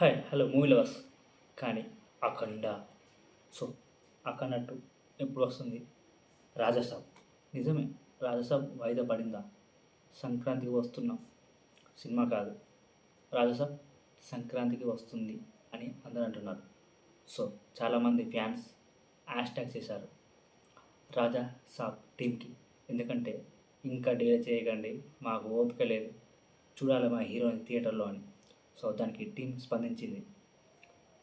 Hi hello movie lovers. కానీ అఖండ so అఖండ two ఎప్పుడు వస్తుంది? రాజసాబ్. నిజమే రాజసాబ్ వాయిదా పడిందా? సంక్రాంతికి వస్తున్నాం సినిమా కాదు. రాజసాబ్ సంక్రాంతికి వస్తుంది అని అందరూ అంటున్నారు. సో చాలామంది ఫ్యాన్స్ హ్యాష్ ట్యాగ్ చేశారు రాజా సాబ్ టీంకి ఎందుకంటే ఇంకా డిలే చేయకండి మాకు ఓపిక లేదు. చూడాలి మా హీరోని థియేటర్లో అని. సో దానికి టీం స్పందించింది.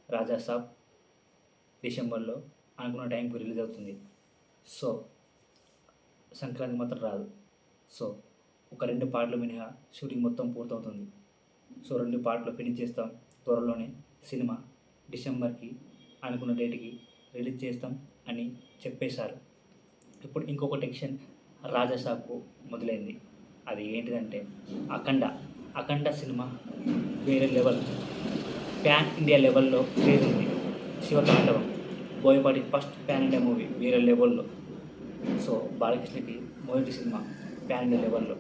రాజా సాబ్ డిసెంబర్లో అనుకున్న టైంకి రిలీజ్ అవుతుంది. సో సంక్రాంతి మాత్రం రాదు. సో ఒక రెండు పాటలు మినహా షూటింగ్ మొత్తం పూర్తవుతుంది. సో రెండు పాటలు ఫినిష్ చేస్తాం. త్వరలోనే సినిమా డిసెంబర్కి అనుకున్న డేట్కి రిలీజ్ చేస్తాం అని చెప్పేశారు. ఇప్పుడు ఇంకొక టెన్షన్ రాజాసాబ్కు మొదలైంది. అది ఏంటిదంటే అఖండ. అఖండ సినిమా వేరే లెవెల్. ప్యాన్ ఇండియా లెవెల్లో క్రేజ్ ఉంది. శివతాండవం Boyapati first pan India movie వేరే లెవెల్లో. సో బాలకృష్ణకి మొదటి సినిమా ప్యాన్ ఇండియా లెవెల్లో.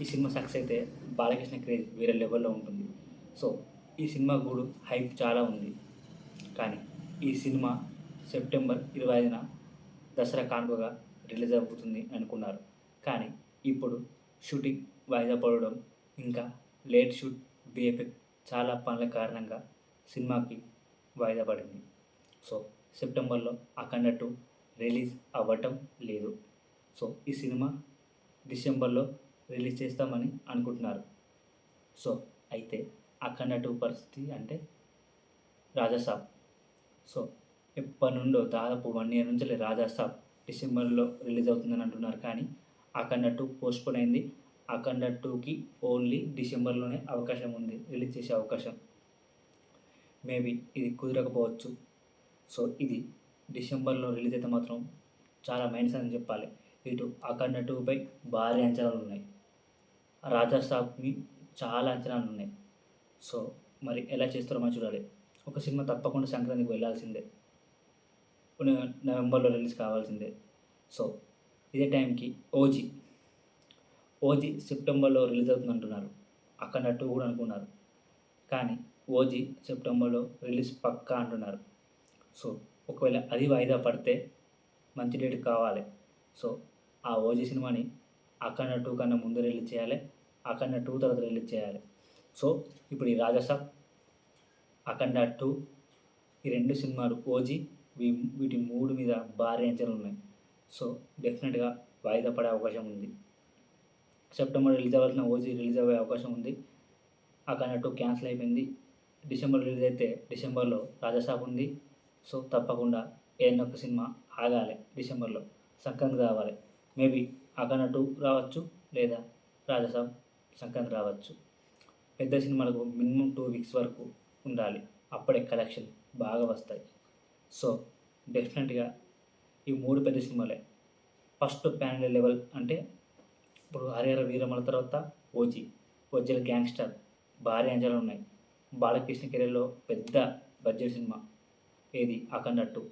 ఈ సినిమా సక్సెస్ అయితే బాలకృష్ణ క్రేజ్ వేరే లెవెల్లో ఉంటుంది. సో ఈ సినిమా కూడా హైప్ చాలా ఉంది. కానీ ఈ సినిమా సెప్టెంబర్ ఇరవై ఐదున దసరా కానుకగా రిలీజ్ అవుతుంది అనుకున్నారు. కానీ ఇప్పుడు షూటింగ్ వాయిదా పడడం ఇంకా లేట్ షూట్ విఎఫ్ఎక్ చాలా పనుల కారణంగా సినిమాకి వాయిదా పడింది. సో సెప్టెంబర్లో అఖండ టూ రిలీజ్ అవ్వటం లేదు. సో ఈ సినిమా డిసెంబర్లో రిలీజ్ చేస్తామని అనుకుంటున్నారు. సో అయితే అఖండ టూ పరిస్థితి అంటే రాజాసాబ్ సో ఎప్పటి నుండో దాదాపు వన్ ఇయర్ నుంచి రాజాసాబ్ డిసెంబర్లో రిలీజ్ అవుతుందని అంటున్నారు. కానీ అఖండ టూ పోస్ట్పోన్ అయింది. అఖండ టూకి ఓన్లీ డిసెంబర్లోనే అవకాశం ఉంది. రిలీజ్ చేసే అవకాశం. మేబీ ఇది కుదరకపోవచ్చు. సో ఇది డిసెంబర్లో రిలీజ్ అయితే మాత్రం చాలా మైనస్ అని చెప్పాలి. ఇటు అఖండ టూపై భారీ అంచనాలు ఉన్నాయి. రాజా సాబ్ని చాలా అంచనాలు ఉన్నాయి. సో మరి ఎలా చేస్తారో మనం చూడాలి. ఒక సినిమా తప్పకుండా సంక్రాంతికి వెళ్ళాల్సిందే. నవంబర్లో రిలీజ్ కావాల్సిందే. సో ఇదే టైంకి ఓజీ ఓజీ సెప్టెంబర్లో రిలీజ్ అవుతుంది అంటున్నారు అక్కడ టూ కూడా అనుకున్నారు. కానీ ఓజీ సెప్టెంబర్లో రిలీజ్ పక్కా అంటున్నారు. సో ఒకవేళ అది వాయిదా పడితే మంచి డేట్ కావాలి. సో ఆ ఓజీ సినిమాని అఖండ టూ కన్నా ముందు రిలీజ్ చేయాలి. అఖండ టూ తర్వాత రిలీజ్ చేయాలి. సో ఇప్పుడు ఈ రాజసాబ్ అఖండ టూ ఈ రెండు సినిమాలు ఓజీ వీ వీటి మూడు మీద భారీ అంచనాలు ఉన్నాయి. సో డెఫినెట్గా వాయిదా పడే అవకాశం ఉంది. సెప్టెంబర్ రిలీజ్ అవ్వాల్సిన ఓజీ రిలీజ్ అయ్యే అవకాశం ఉంది. అఖండ టూ క్యాన్సిల్ అయిపోయింది. డిసెంబర్ రిలీజ్ అయితే డిసెంబర్లో రాజసాబ్ ఉంది. సో తప్పకుండా ఏదైనా ఒక సినిమా ఆగాలి డిసెంబర్లో. సంక్రాంతి రావాలి. మేబీ అఖండ టూ రావచ్చు లేదా రాజాసాబ్ సంక్రాంతి రావచ్చు. పెద్ద సినిమాలకు మినిమం టూ వీక్స్ వరకు ఉండాలి. అప్పుడే కలెక్షన్ బాగా వస్తాయి. సో డెఫినెట్గా ఈ మూడు పెద్ద సినిమాలే. ఫస్ట్ ప్యానల్ లెవెల్ అంటే ఇప్పుడు హరిహర వీరమల తర్వాత ఓజీ. ఓజీల గ్యాంగ్స్టర్ భారీ అంచనాలు ఉన్నాయి. బాలకృష్ణ కెరీర్లో పెద్ద బడ్జెట్ సినిమా ఏది? అఖండట్టు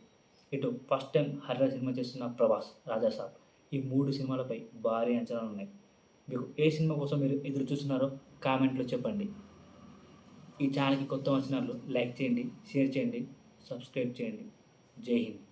ఇటు ఫస్ట్ టైం హర్రర్ సినిమా చేస్తున్న ప్రభాస్ రాజాసాబ్ ఈ మూడు సినిమాలపై భారీ అంచనాలు ఉన్నాయి. మీకు ఏ సినిమా కోసం మీరు ఎదురు చూస్తున్నారో కామెంట్లో చెప్పండి. ఈ ఛానల్కి కొత్త వచ్చిన లైక్ చేయండి షేర్ చేయండి సబ్స్క్రైబ్ చేయండి. జై హింద్.